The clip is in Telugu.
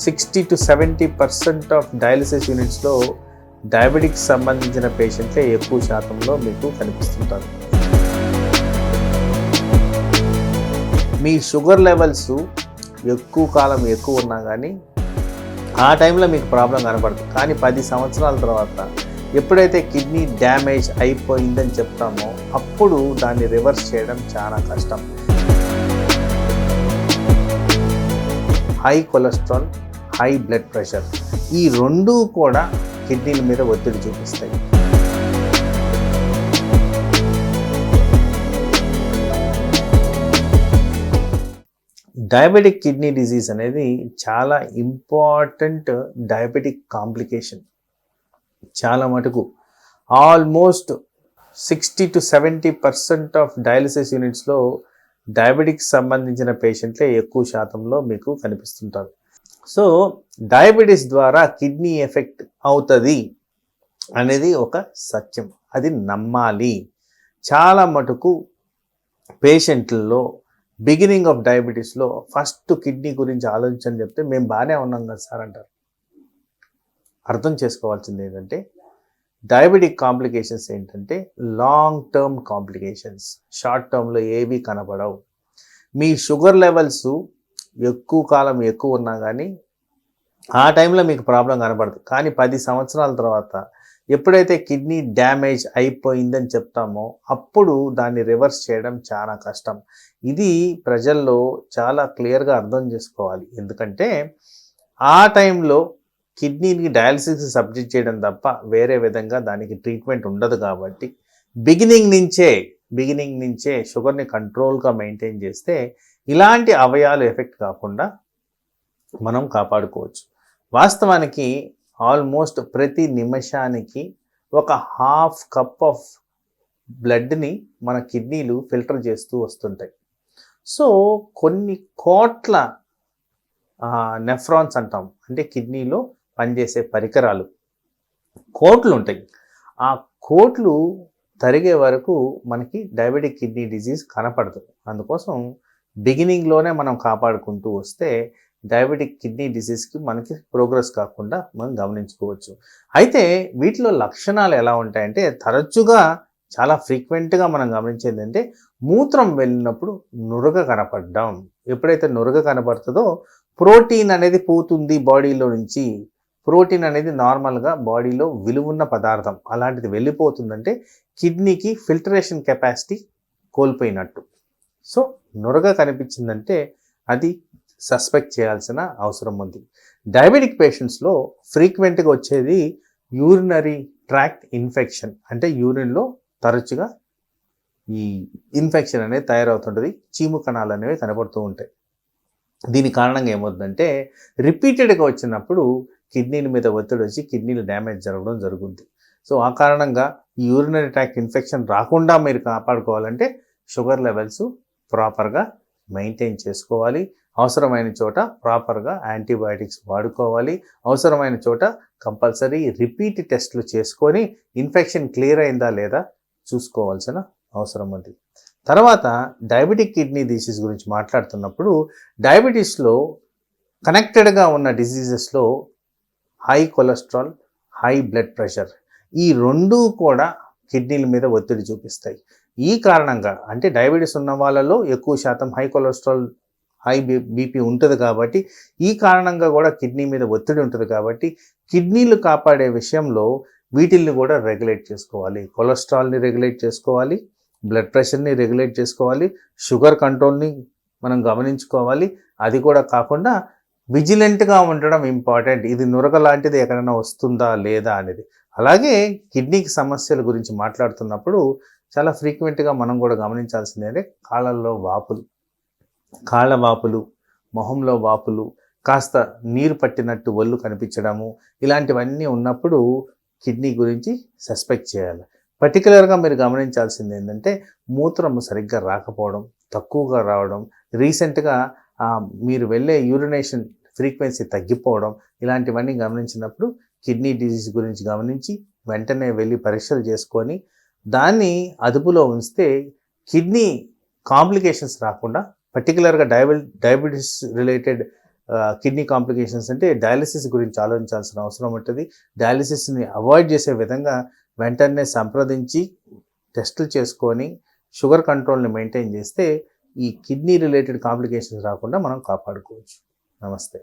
Sixty to seventy percent of dialysis యూనిట్స్లో diabetics సంబంధించిన పేషెంట్లే ఎక్కువ శాతంలో మీకు కనిపిస్తుంటారు. మీ షుగర్ లెవెల్స్ ఎక్కువ కాలం ఎక్కువ ఉన్నా కానీ ఆ టైంలో మీకు ప్రాబ్లం కనపడుతుంది కానీ పది సంవత్సరాల తర్వాత ఎప్పుడైతే కిడ్నీ డ్యామేజ్ అయిపోయిందని చెప్తామో అప్పుడు దాన్ని రివర్స్ చేయడం చాలా కష్టం. High cholesterol high blood pressure. ఈ రెండూ కూడా కిడ్నీల మీద ఒత్తిడి చూపిస్తాయి. డయాబెటిక్ కిడ్నీ డిజీజ్ అనేది చాలా ఇంపార్టెంట్ డయాబెటిక్ కాంప్లికేషన్ చాలా మటుకు almost sixty to seventy percent of dialysis యూనిట్స్లో diabetics సంబంధించిన పేషెంట్లే ఎక్కువ శాతంలో మీకు కనిపిస్తుంటారు. సో డయాబెటీస్ ద్వారా కిడ్నీ ఎఫెక్ట్ అవుతుంది అనేది ఒక సత్యం. అది నమ్మాలి. చాలా మటుకు పేషెంట్లలో బిగినింగ్ ఆఫ్ డయాబెటీస్లో ఫస్ట్ కిడ్నీ గురించి ఆలోచించని చెప్తే మేము బాగానే ఉన్నాం కదా సార్ అంటారు. అర్థం చేసుకోవాల్సింది ఏంటంటే డయాబెటిక్ కాంప్లికేషన్స్ ఏంటంటే లాంగ్ టర్మ్ కాంప్లికేషన్స్ షార్ట్ టర్మ్లో ఏవి కనపడవు మీ షుగర్ లెవెల్స్ ఎక్కువ కాలం ఎక్కువ ఉన్నా కానీ ఆ టైంలో మీకు ప్రాబ్లం కనపడదు కానీ పది సంవత్సరాల తర్వాత ఎప్పుడైతే కిడ్నీ డ్యామేజ్ అయిపోయిందని చెప్తామో అప్పుడు దాన్ని రివర్స్ చేయడం చాలా కష్టం. ఇది ప్రజల్లో చాలా క్లియర్గా అర్థం చేసుకోవాలి. ఎందుకంటే ఆ టైంలో కిడ్నీని డయాలసిస్ సబ్జెక్ట్ చేయడం తప్ప వేరే విధంగా దానికి ట్రీట్మెంట్ ఉండదు కాబట్టి బిగినింగ్ నుంచే బిగినింగ్ నుంచే షుగర్ని కంట్రోల్గా మెయింటైన్ చేస్తే ఇలాంటి అవయాలు ఎఫెక్ట్ కాకుండా మనం కాపాడుకోవచ్చు. వాస్తవానికి ఆల్మోస్ట్ ప్రతి నిమిషానికి ఒక హాఫ్ కప్ ఆఫ్ బ్లడ్ని మన కిడ్నీలు ఫిల్టర్ చేస్తూ వస్తుంటాయి. సో కొన్ని కోట్ల నెఫ్రాన్స్ అంటాం. అంటే కిడ్నీలో పనిచేసే పరికరాలు. కోట్లు ఉంటాయి ఆ కోట్లు తరిగే వరకు మనకి డయాబెటిక్ కిడ్నీ డిజీజ్ కనపడదు. అందుకోసం బిగినింగ్లోనే మనం కాపాడుకుంటూ వస్తే డయాబెటిక్ కిడ్నీ డిసీజ్కి మనకి ప్రోగ్రెస్ కాకుండా మనం గమనించుకోవచ్చు. అయితే వీటిలో లక్షణాలు ఎలా ఉంటాయంటే తరచుగా చాలా ఫ్రీక్వెంట్గా మనం గమనించేది అంటే మూత్రం వెళ్ళినప్పుడు నురగ కనపడడం. ఎప్పుడైతే నురగ కనపడుతుందో ప్రోటీన్ అనేది పోతుంది బాడీలో నుంచి. ప్రోటీన్ అనేది నార్మల్గా బాడీలో విలువున్న పదార్థం. అలాంటిది వెళ్ళిపోతుందంటే కిడ్నీకి ఫిల్టరేషన్ కెపాసిటీ కోల్పోయినట్టు. సో నొరగ కనిపించిందంటే అది సస్పెక్ట్ చేయాల్సిన అవసరం ఉంది. డయాబెటిక్ పేషెంట్స్లో ఫ్రీక్వెంట్గా వచ్చేది యూరినరీ ట్రాక్ట్ ఇన్ఫెక్షన్. అంటే యూరిన్లో తరచుగా ఈ ఇన్ఫెక్షన్ అనేది తయారవుతుంటుంది. చీము కణాలు అనేవి కనబడుతూ ఉంటాయి. దీని కారణంగా ఏమవుతుందంటే రిపీటెడ్గా వచ్చినప్పుడు కిడ్నీల మీద ఒత్తిడి వచ్చి కిడ్నీలు డ్యామేజ్ జరగడం జరుగుతుంది సో ఆ కారణంగా ఈ యూరినరీ ట్రాక్ట్ ఇన్ఫెక్షన్ రాకుండా మీరు కాపాడుకోవాలంటే షుగర్ లెవెల్స్ ప్రాపర్గా మెయింటైన్ చేసుకోవాలి. అవసరమైన చోట ప్రాపర్గా యాంటీబయాటిక్స్ వాడుకోవాలి. అవసరమైన చోట కంపల్సరీ రిపీట్ టెస్ట్లు చేసుకొని ఇన్ఫెక్షన్ క్లియర్ అయిందా లేదా చూసుకోవాల్సిన అవసరం ఉంది. తర్వాత డయాబెటిక్ కిడ్నీ డిసీజ్ గురించి మాట్లాడుతున్నప్పుడు డయాబెటీస్లో కనెక్టెడ్గా ఉన్న డిసీజెస్లో high cholesterol high blood pressure. ఈ రెండు కూడా కిడ్నీల మీద ఒత్తిడి చూపిస్తాయి. ఈ కారణంగా అంటే డయాబెటీస్ ఉన్న వాళ్ళలో ఎక్కువ శాతం హై కొలెస్ట్రాల్ హై బీపీ ఉంటుంది కాబట్టి ఈ కారణంగా కూడా కిడ్నీ మీద ఒత్తిడి ఉంటుంది కాబట్టి కిడ్నీలు కాపాడే విషయంలో వీటిల్ని కూడా రెగ్యులేట్ చేసుకోవాలి. కొలెస్ట్రాల్ని రెగ్యులేట్ చేసుకోవాలి బ్లడ్ ప్రెషర్ని రెగ్యులేట్ చేసుకోవాలి షుగర్ కంట్రోల్ని మనం గమనించుకోవాలి. అది కూడా కాకుండా విజిలెంట్గా ఉండడం ఇంపార్టెంట్. ఇది నురగ లాంటిది ఎక్కడైనా వస్తుందా లేదా అనేది. అలాగే కిడ్నీకి సమస్యల గురించి మాట్లాడుతున్నప్పుడు చాలా ఫ్రీక్వెంట్గా మనం కూడా గమనించాల్సింది అంటే కాళ్ళల్లో వాపులు కాళ్ళ వాపులు మొహంలో వాపులు కాస్త నీరు పట్టినట్టు ఒళ్ళు కనిపించడము ఇలాంటివన్నీ ఉన్నప్పుడు కిడ్నీ గురించి సస్పెక్ట్ చేయాలి. పర్టికులర్గా మీరు గమనించాల్సింది ఏంటంటే మూత్రము సరిగ్గా రాకపోవడం తక్కువగా రావడం రీసెంట్గా మీరు వెళ్ళే యూరినేషన్ ఫ్రీక్వెన్సీ తగ్గిపోవడం ఇలాంటివన్నీ గమనించినప్పుడు కిడ్నీ డిసీజ్ గురించి గమనించి వెంటనే వెళ్ళి పరీక్షలు చేసుకొని దాన్ని అదుపులో ఉంచితే కిడ్నీ కాంప్లికేషన్స్ రాకుండా పర్టికులర్గా డయాబె డయాబెటీస్ రిలేటెడ్ కిడ్నీ కాంప్లికేషన్స్ అంటే డయాలిసిస్ గురించి ఆలోచించాల్సిన అవసరం ఉంటుంది. డయాలిసిస్ని అవాయిడ్ చేసే విధంగా వెంటనే సంప్రదించి టెస్టులు చేసుకొని షుగర్ కంట్రోల్ని మెయింటైన్ చేస్తే ఈ కిడ్నీ రిలేటెడ్ కాంప్లికేషన్స్ రాకుండా మనం కాపాడుకోవచ్చు. నమస్తే.